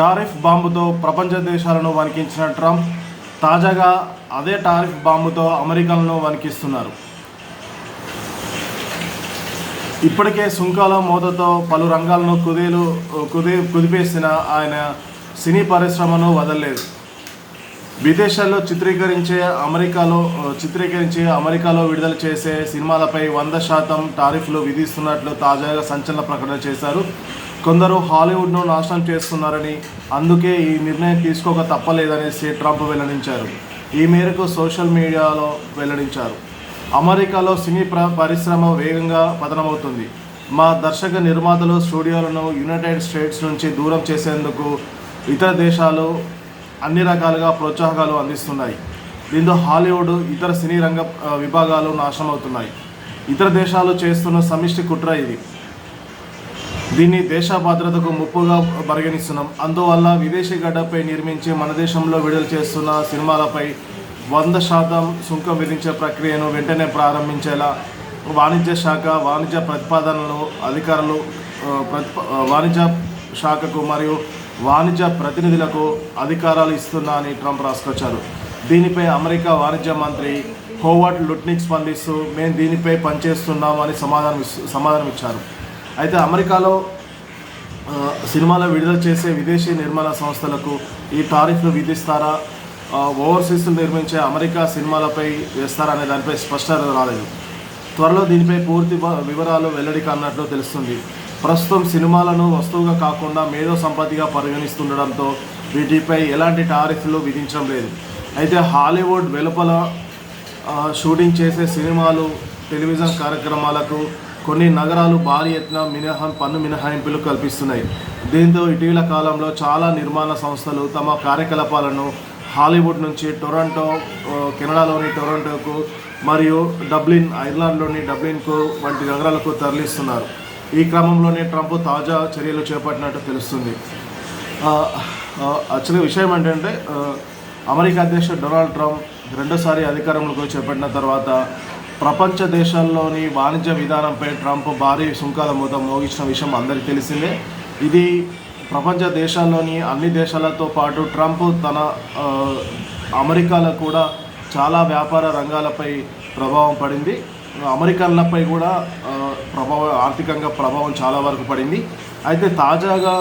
Tariff బాంబుతో ప్రపంచ దేశాలను వణికించిన Trump తాజాగా అదే టారిఫ్ బాంబుతో అమెరికాలను వణికిస్తున్నారు. ఇప్పటికే సుంకాల మోతతో పలు రంగాలను కుదేలు కుదే కుదిపేసిన ఆయన సినీ పరిశ్రమను వదలలేదు. విదేశాల్లో చిత్రీకరించే అమెరికాలో చిత్రీకరించే అమెరికాలో విడుదల చేసే సినిమాలపై వంద శాతం టారిఫ్లు విధిస్తున్నట్లు తాజాగా సంచలన ప్రకటన చేశారు. కొందరు హాలీవుడ్ను నాశనం చేస్తున్నారని అందుకే ఈ నిర్ణయం తీసుకోక తప్పలేదనేసి ట్రంప్ వెల్లడించారు. ఈ మేరకు సోషల్ మీడియాలో వెల్లడించారు. అమెరికాలో సినీ ప్ర పరిశ్రమ వేగంగా పతనమవుతుంది. మా దర్శక నిర్మాతలు స్టూడియోలను యునైటెడ్ స్టేట్స్ నుంచి దూరం చేసేందుకు ఇతర దేశాలు అన్ని రకాలుగా ప్రోత్సాహకాలు అందిస్తున్నాయి. దీంతో హాలీవుడ్ ఇతర సినీ రంగ విభాగాలు నాశనమవుతున్నాయి. ఇతర దేశాలు చేస్తున్న సమిష్టి కుట్ర ఇది. దీన్ని దేశ భద్రతకు ముప్పుగా పరిగణిస్తున్నాం. అందువల్ల విదేశీ గడ్డపై నిర్మించి మన దేశంలో విడుదల చేస్తున్న సినిమాలపై వంద శాతం సుంకం విధించే ప్రక్రియను వెంటనే ప్రారంభించేలా వాణిజ్య శాఖ వాణిజ్య ప్రతిపాదనలు అధికారులు వాణిజ్య శాఖకు మరియు వాణిజ్య ప్రతినిధులకు అధికారాలు ఇస్తున్నా అని ట్రంప్ రాసుకొచ్చారు. దీనిపై అమెరికా వాణిజ్య మంత్రి హోవర్డ్ లుట్నిక్ స్పందిస్తూ మేము దీనిపై పనిచేస్తున్నామని సమాధానం సమాధానం ఇచ్చారు అయితే అమెరికాలో సినిమాలు విడుదల చేసే విదేశీ నిర్మాణ సంస్థలకు ఈ టారిఫ్లు విధిస్తారా? ఓవర్సీస్ నిర్మించే అమెరికా సినిమాలపై వేస్తారా అనే దానిపై స్పష్టత రాలేదు. త్వరలో దీనిపై పూర్తి వివరాలు వెల్లడి కానట్లు తెలుస్తుంది. ప్రస్తుతం సినిమాలను వస్తువుగా కాకుండా మేధో సంపత్తిగా పరిగణిస్తుండడంతో వీటిపై ఎలాంటి టారిఫ్లు విధించడం లేదు. అయితే హాలీవుడ్ వెలుపల షూటింగ్ చేసే సినిమాలు టెలివిజన్ కార్యక్రమాలకు కొన్ని నగరాలు భారీ ఎత్తున మినహా పన్ను మినహాయింపులు కల్పిస్తున్నాయి. దీంతో ఇటీవల కాలంలో చాలా నిర్మాణ సంస్థలు తమ కార్యకలాపాలను హాలీవుడ్ నుంచి టొరంటో కెనడాలోని టొరంటోకు మరియు డబ్లిన్ ఐర్లాండ్లోని డబ్లిన్కు వంటి నగరాలకు తరలిస్తున్నారు. ఈ క్రమంలోనే ట్రంప్ తాజా చర్యలు చేపట్టినట్టు తెలుస్తుంది. యాక్చువల్గా విషయం ఏంటంటే అమెరికా అధ్యక్షుడు డొనాల్డ్ ట్రంప్ రెండోసారి అధికారంలోకి చేపట్టిన తర్వాత ప్రపంచ దేశాల్లోని వాణిజ్య విధానంపై ట్రంప్ భారీ సుంకాల మూత మోగించిన విషయం అందరికీ తెలిసిందే. ఇది ప్రపంచ దేశాల్లోని అన్ని దేశాలతో పాటు ట్రంప్ తన అమెరికాలో కూడా చాలా వ్యాపార రంగాలపై ప్రభావం పడింది. అమెరికన్లపై కూడా ప్రభావం ఆర్థికంగా ప్రభావం చాలా వరకు పడింది. అయితే తాజాగా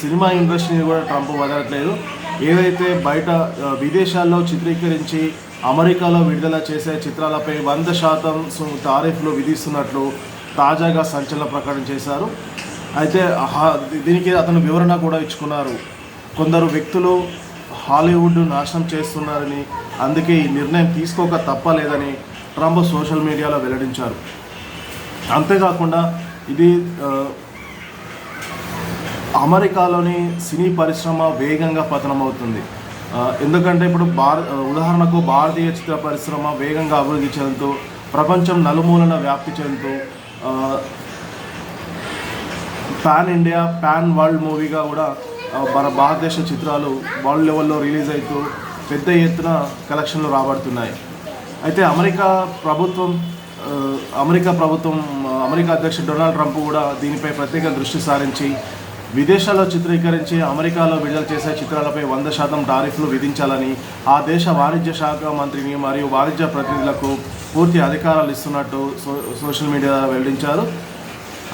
సినిమా ఇండస్ట్రీని కూడా ట్రంప్ వదలట్లేదు. ఏదైతే బయట విదేశాల్లో చిత్రీకరించి అమెరికాలో విడుదల చేసే చిత్రాలపై వంద శాతం తారీఫ్లు విధిస్తున్నట్లు తాజాగా సంచలన ప్రకటన చేశారు. అయితే దీనికి అతను వివరణ కూడా ఇచ్చుకున్నారు. కొందరు వ్యక్తులు హాలీవుడ్ నాశనం చేస్తున్నారని అందుకే ఈ నిర్ణయం తీసుకోక తప్పలేదని ట్రంప్ సోషల్ మీడియాలో వెల్లడించారు. అంతేకాకుండా ఇది అమెరికాలోని సినీ పరిశ్రమ వేగంగా పతనమవుతుంది. ఎందుకంటే ఇప్పుడు భార ఉదాహరణకు భారతీయ చిత్ర పరిశ్రమ వేగంగా అభివృద్ధి చెందుతూ ప్రపంచం నలుమూలన వ్యాప్తి చెందుతూ pan pan India pan world మూవీగా కూడా మన భారతదేశ చిత్రాలు వరల్డ్ లెవెల్లో రిలీజ్ అవుతూ పెద్ద ఎత్తున కలెక్షన్లు రాబడుతున్నాయి. అయితే అమెరికా ప్రభుత్వం అమెరికా ప్రభుత్వం అమెరికా అధ్యక్షుడు డొనాల్డ్ ట్రంప్ కూడా దీనిపై ప్రత్యేక దృష్టి సారించి విదేశాల్లో చిత్రీకరించి అమెరికాలో విడుదల చేసే చిత్రాలపై వంద శాతం టారిఫ్లు విధించాలని ఆ దేశ వాణిజ్య శాఖ మంత్రిని మరియు వాణిజ్య ప్రతినిధులకు పూర్తి అధికారాలు ఇస్తున్నట్టు సో సోషల్ మీడియా వెల్లడించారు.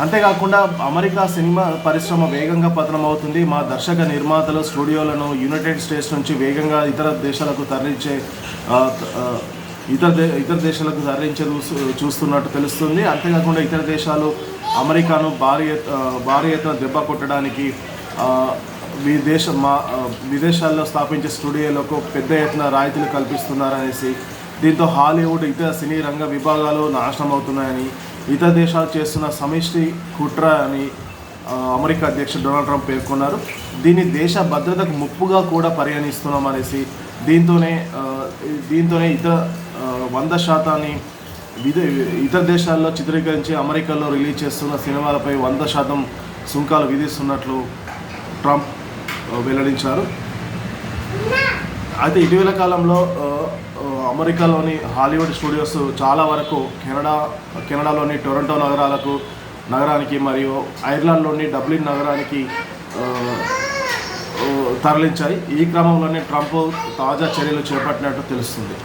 అంతేకాకుండా అమెరికా సినిమా పరిశ్రమ వేగంగా పతనమవుతుంది. మా దర్శక నిర్మాతలు స్టూడియోలను యునైటెడ్ స్టేట్స్ నుంచి వేగంగా ఇతర దేశాలకు తరలించే ఇతర దే ఇతర దేశాలకు తరలించే చూస్తున్నట్టు తెలుస్తుంది. అంతేకాకుండా ఇతర దేశాలు అమెరికాను భారీ భారీ ఎత్తున దెబ్బ కొట్టడానికి విదేశ మా విదేశాల్లో స్థాపించే స్టూడియోలకు పెద్ద ఎత్తున రాయితీలు కల్పిస్తున్నారనేసి దీంతో హాలీవుడ్ ఇతర సినీ రంగ విభాగాలు నాశనం అవుతున్నాయని ఇతర దేశాలు చేస్తున్న సమిష్టి కుట్ర అని అమెరికా అధ్యక్షుడు డొనాల్డ్ ట్రంప్ పేర్కొన్నారు. దీన్ని దేశ భద్రతకు ముప్పుగా కూడా పరిగణిస్తున్నాం అనేసి దీంతోనే దీంతోనే ఇతర వంద శాతాన్ని విదే ఇతర దేశాల్లో చిత్రీకరించి అమెరికాలో రిలీజ్ చేస్తున్న సినిమాలపై వంద శాతం సుంకాలు విధిస్తున్నట్లు ట్రంప్ వెల్లడించారు. అయితే ఇటీవల కాలంలో అమెరికాలోని హాలీవుడ్ స్టూడియోస్ చాలా వరకు కెనడా కెనడాలోని టొరంటో నగరాలకు నగరానికి మరియు ఐర్లాండ్లోని డబ్లిన్ నగరానికి తరలించాయి. ఈ క్రమంలోనే ట్రంప్ తాజా చర్యలు చేపట్టినట్టు తెలుస్తుంది.